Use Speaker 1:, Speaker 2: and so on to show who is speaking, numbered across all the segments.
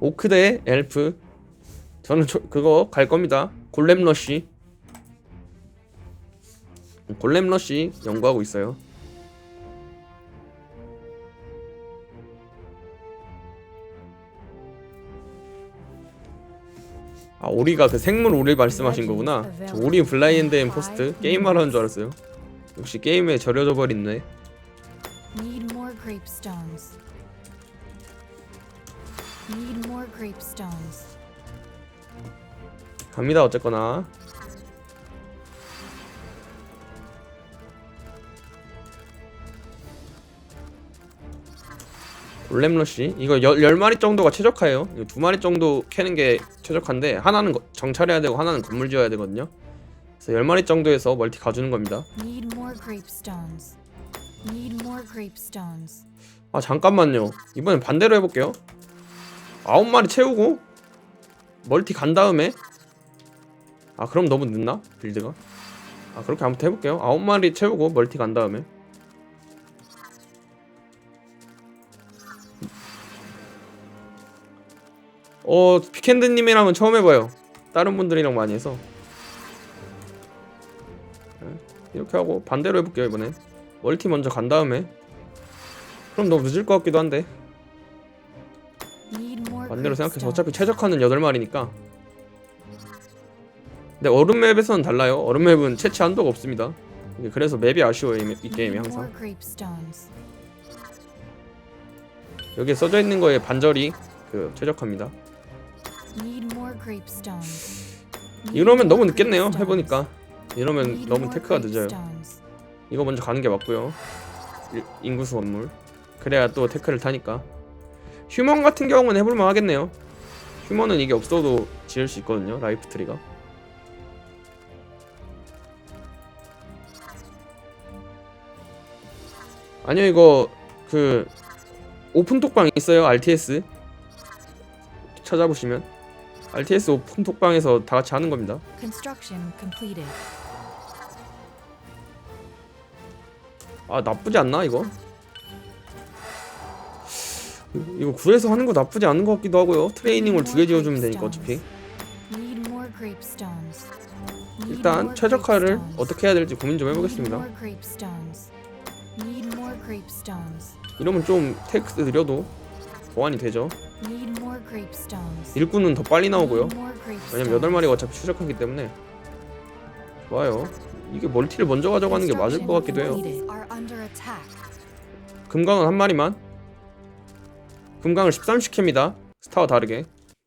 Speaker 1: 오크 대 엘프. 저는 저, 그거 갈 겁니다. 골렘 러쉬. 골렘 러쉬 연구하고 있어요. 아 오리가 그 생물 오리 말씀하신 거구나. 저 오리 블라인드 앤 포스트 게임 말하는 줄 알았어요. 역시 게임에 절여져 버렸네
Speaker 2: Need more grape stones.
Speaker 1: 갑니다 어쨌거나. 골렘러쉬? 이거 열, 열 마리 정도가 최적화예요. 이거 두 마리 정도 캐는 게 최적화인데 하나는 거- 정찰해야 되고 하나는 건물 지어야 되거든요. 그래서 열 마리 정도에서 멀티 가주는 겁니다.
Speaker 2: Need more grape stones. Need more grape stones.
Speaker 1: 아 잠깐만요. 이번엔 반대로 해볼게요 아홉 마리 채우고 멀티 간 다음에. 아 그럼 너무 늦나? 빌드가? 아 그렇게 한번 해볼게요. 아홉 마리 채우고 멀티 간 다음에. 어 피켄드님이랑은 처음 해봐요. 다른 분들이랑 많이 해서. 네, 이렇게 하고 반대로 해볼게요 이번엔. 멀티 먼저 간 다음에. 그럼 너무 늦을 것 같기도 한데 반대로
Speaker 2: grape
Speaker 1: 생각해서. 어차피 최적화는 8마리니까. 근데 얼음 맵에서는 달라요. 얼음 맵은 채취 한도가 없습니다. 그래서 맵이 아쉬워요 이, 맵- 이 게임이 항상. 여기에 써져 있는 거에 반절이 그 최적화입니다. 이러면 너무 늦겠네요 해보니까. 이러면 너무 테크가 늦어요. 이거 먼저 가는 게 맞고요. 일- 인구수 건물. 그래야 또 테크를 타니까 휴먼 같은 경우는 해볼만 하겠네요. 휴먼은 이게 없어도 지을 수 있거든요 라이프 트리가. 아니요 이거 그 오픈톡방 있어요 RTS 찾아보시면. RTS 오픈톡방에서 다 같이 하는 겁니다. 아 나쁘지 않나 이거? 이거 굴에서 하는 거 나쁘지 않은 것 같기도 하고요 트레이닝을 두개 지어주면 되니까 어차피 일단 최적화를. 어떻게 해야 될지 고민 좀 해보겠습니다. 이러면 좀 텍스 드려도 보완이 되죠. 일꾼은 더 빨리 나오고요 왜냐면
Speaker 2: stones.
Speaker 1: 8마리가 어차피 추적하기 때문에 좋아요 이게 멀티를 먼저 가져가는 게 맞을 것 같기도 해요. 금강은 한 마리만 금강을 13씩 캡니다. 스타와 다르게.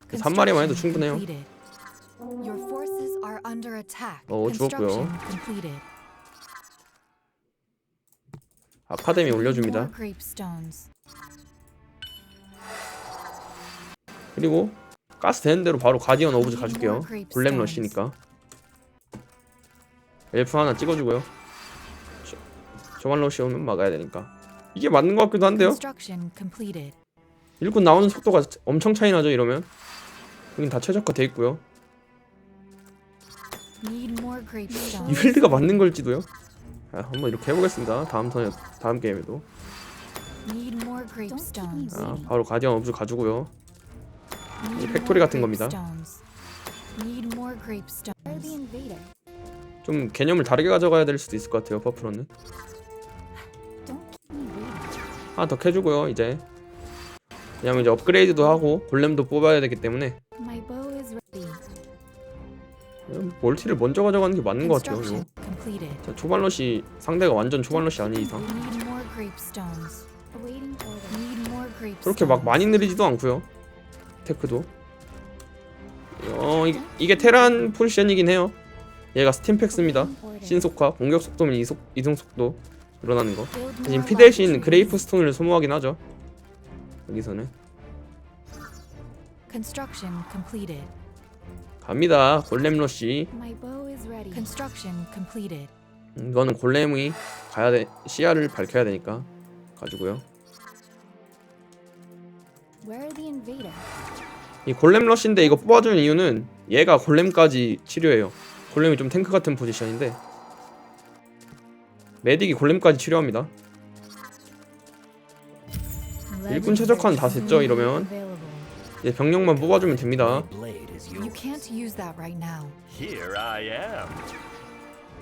Speaker 1: 그래서 한 마리만 해도 충분해요. 어, 죽었고요. 아카데미 올려줍니다. 그리고 가스 되는 대로 바로 가디언 오브즈 가줄게요. 골렘 러시니까. 엘프 하나 찍어주고요. 저- 저만 러시 오면 막아야 되니까. 이게 맞는 것 같기도 한데요. 일꾼 나오는 속도가 엄청 차이 나죠 이러면? 여긴 다 최적화 돼 있고요.
Speaker 2: Need more grape
Speaker 1: 이. 필드가 맞는 걸지도요? 아, 한번 이렇게 해보겠습니다. 다음 턴에 다음 게임에도. 아, 바로 가디언
Speaker 2: Need
Speaker 1: 이 팩토리 같은 겁니다. 좀 개념을 다르게 가져가야 될 수도 있을 것 같아요 퍼프로는. 하나 더 캐주고요 이제 왜냐면 이제 업그레이드도 하고 골렘도 뽑아야 되기 때문에 멀티를 먼저 가져가는 게 맞는 것 같아요 이거. 자, 초반러시 상대가 완전 초반러시 아닌 이상. 그렇게 막 많이 느리지도 않고요 테크도. 어 이, 이게 테란 포지션이긴 해요. 얘가 스팀팩스입니다. 신속화 공격 속도면 이속, 이동 속도 늘어나는 거. 대신 피 대신 그레이프 스톤을 소모하긴 하죠 여기서는
Speaker 2: Construction completed.
Speaker 1: 갑니다 골렘 러시
Speaker 2: My bow is ready. Construction completed.
Speaker 1: 음, 이거는 골렘이 가야 돼 시야를 밝혀야 되니까 가지고요
Speaker 2: Where are the invader?
Speaker 1: 이 골렘 러시인데 이거 뽑아주는 이유는 얘가 골렘까지 치료해요 골렘이 좀 탱크 같은 포지션인데 메딕이 골렘까지 치료합니다 일꾼 최적화는 다 됐죠, 이러면? 이제 병력만 뽑아주면 됩니다.
Speaker 3: My blade is
Speaker 2: You
Speaker 3: yours.
Speaker 2: can't use that right now.
Speaker 4: Here I am.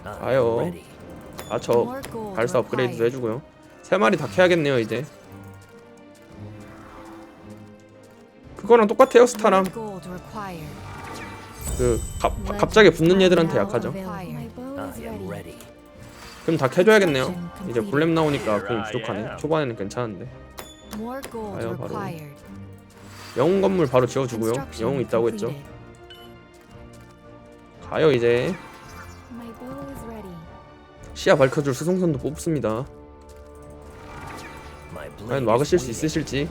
Speaker 3: I am
Speaker 1: 아요. 아저 발사 업그레이드도. 해주고요. 세 마리 다 캐야겠네요 이제. 그거랑 똑같아요 스타랑. 그 갑, 갑자기 붙는 얘들한테 약하죠. 그럼 다 캐줘야겠네요. 이제 골렘 나오니까 공 부족하네. 초반에는 괜찮은데.
Speaker 2: More gold
Speaker 1: 아요, 바로.
Speaker 2: required.
Speaker 1: 영웅 건물 바로 지어주고요. 영웅 있다고 했죠.
Speaker 2: completed.
Speaker 1: 가요 이제.
Speaker 2: My bow is ready.
Speaker 1: 시야 밝혀줄 수송선도 뽑습니다.
Speaker 3: My
Speaker 1: 과연 막으실 수
Speaker 3: waiting.
Speaker 1: 있으실지.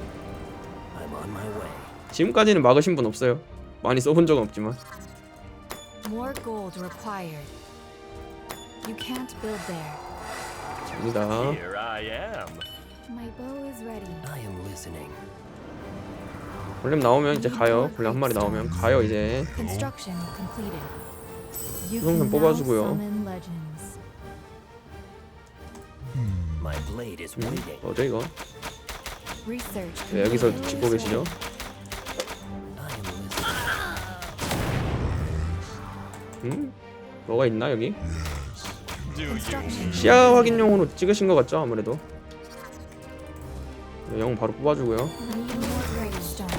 Speaker 3: I'm on my way.
Speaker 1: 지금까지는 막으신 분 없어요. 많이 써본 적은 없지만.
Speaker 2: More gold required. You can't build there.
Speaker 1: 갑니다.
Speaker 4: Here I am.
Speaker 2: My bow is ready.
Speaker 3: I am listening.
Speaker 1: 골렘 나오면 이제 가요. 골렘 한 마리 나오면 가요 이제.
Speaker 2: Construction completed. You
Speaker 1: 수송선
Speaker 2: can now
Speaker 1: 뽑아주고요.
Speaker 2: summon legends.
Speaker 3: My blade is
Speaker 1: 음,
Speaker 3: waiting.
Speaker 1: 뭐죠 이거?
Speaker 2: Research.
Speaker 1: 왜 여기서
Speaker 2: completed.
Speaker 1: 짓고 계시죠?
Speaker 3: I am listening.
Speaker 1: 음? 뭐가 있나 여기?
Speaker 2: Construction.
Speaker 1: 시야 확인용으로 찍으신 것 같죠 아무래도. 네, 영웅 바로 뽑아주고요.
Speaker 2: Need more gravestones.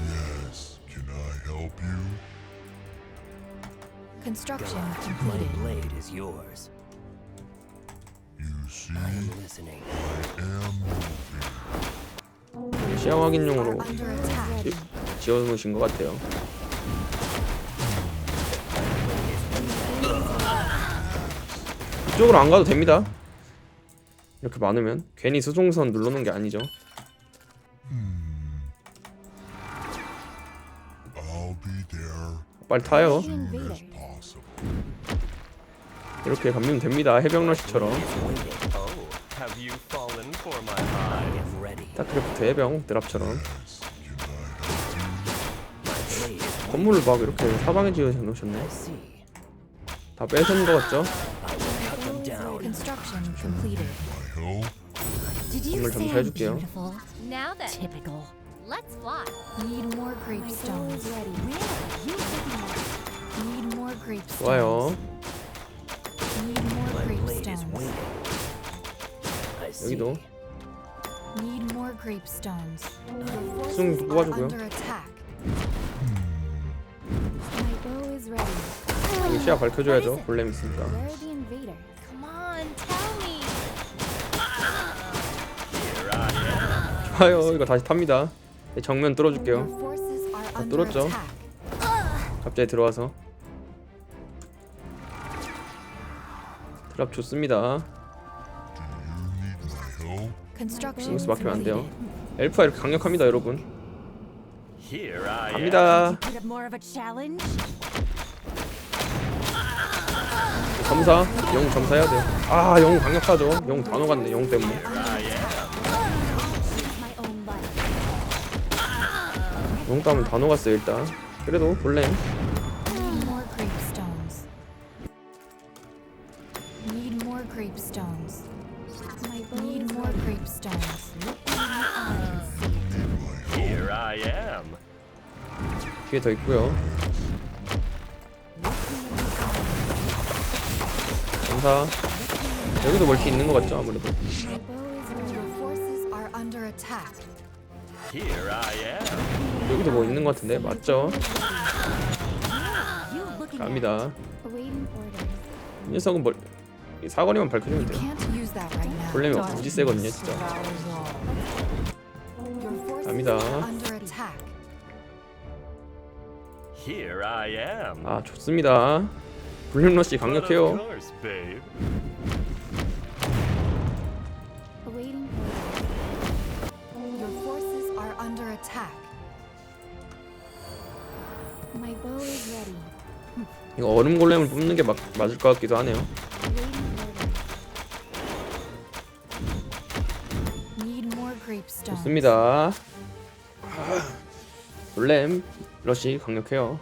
Speaker 5: Yes, can I help you?
Speaker 2: Construction
Speaker 3: God, my
Speaker 2: completed.
Speaker 3: blade is yours.
Speaker 5: You see,
Speaker 3: I am listening.
Speaker 5: am
Speaker 1: 시야 확인용으로
Speaker 2: attack.
Speaker 1: 지어 놓으신 것 같아요. 이쪽으로 안 가도 됩니다. 이렇게 많으면 괜히 수송선 눌러놓은 게 아니죠. 빨리 타요. 이렇게 가면 됩니다. 해병러시처럼.
Speaker 4: Oh.
Speaker 1: 스타크래프트 해병 드랍처럼. 건물을 막 이렇게 사방에 지어 놓으셨네. 다 뺏은 것 같죠?
Speaker 2: Construction completed.
Speaker 5: you? My help?
Speaker 6: Did you
Speaker 1: 선물
Speaker 6: say
Speaker 1: 점수
Speaker 6: I'm
Speaker 1: 해줄게요.
Speaker 6: beautiful? Now then, typical. Let's fly.
Speaker 2: Need more gravestones.
Speaker 6: Ready? Really? You
Speaker 2: Need more gravestones.
Speaker 1: 좋아요.
Speaker 2: Need more
Speaker 3: My blade is
Speaker 2: gravestones.
Speaker 3: waiting. I see.
Speaker 1: 여기도
Speaker 2: Need more gravestones. Your
Speaker 1: 수송
Speaker 2: forces are
Speaker 1: 뽑아주고요.
Speaker 2: under attack. My bow is ready.
Speaker 1: 여기 시야 밝혀줘야죠. 골렘 있으니까. 좋아요. 이거 다시 탑니다. 네, 정면 뚫어줄게요.
Speaker 2: under
Speaker 1: 뚫었죠? 갑자기 들어와서 드랍 좋습니다. 여기서 막히면 안 돼요. 엘프가 이렇게 강력합니다, 여러분. 갑니다. 점사, 영웅 점사해야 돼요. 아, 영웅 강력하죠. 영웅 다 녹았네, 영웅 때문에. 따면 다 녹았어요, 일단. 그래도
Speaker 4: am.
Speaker 1: 뒤에 더 있고요. 점사. 여기도 멀티 있는 것 같죠, 아무래도. 여기도 뭐 있는 것 같은데, 맞죠? 갑니다. 이 녀석은 멀이 사거리만 밝혀주면 돼요. 골렘이 무지 세거든요, 진짜. 갑니다. 아, 좋습니다.
Speaker 4: of
Speaker 1: 강력해요.
Speaker 2: Attack. My bow is ready.
Speaker 1: 이거 얼음 골렘을 뽑는 게 맞, 맞을 것 같기도 하네요.
Speaker 2: Need more gravestones.
Speaker 1: 좋습니다. 골렘 러시 강력해요.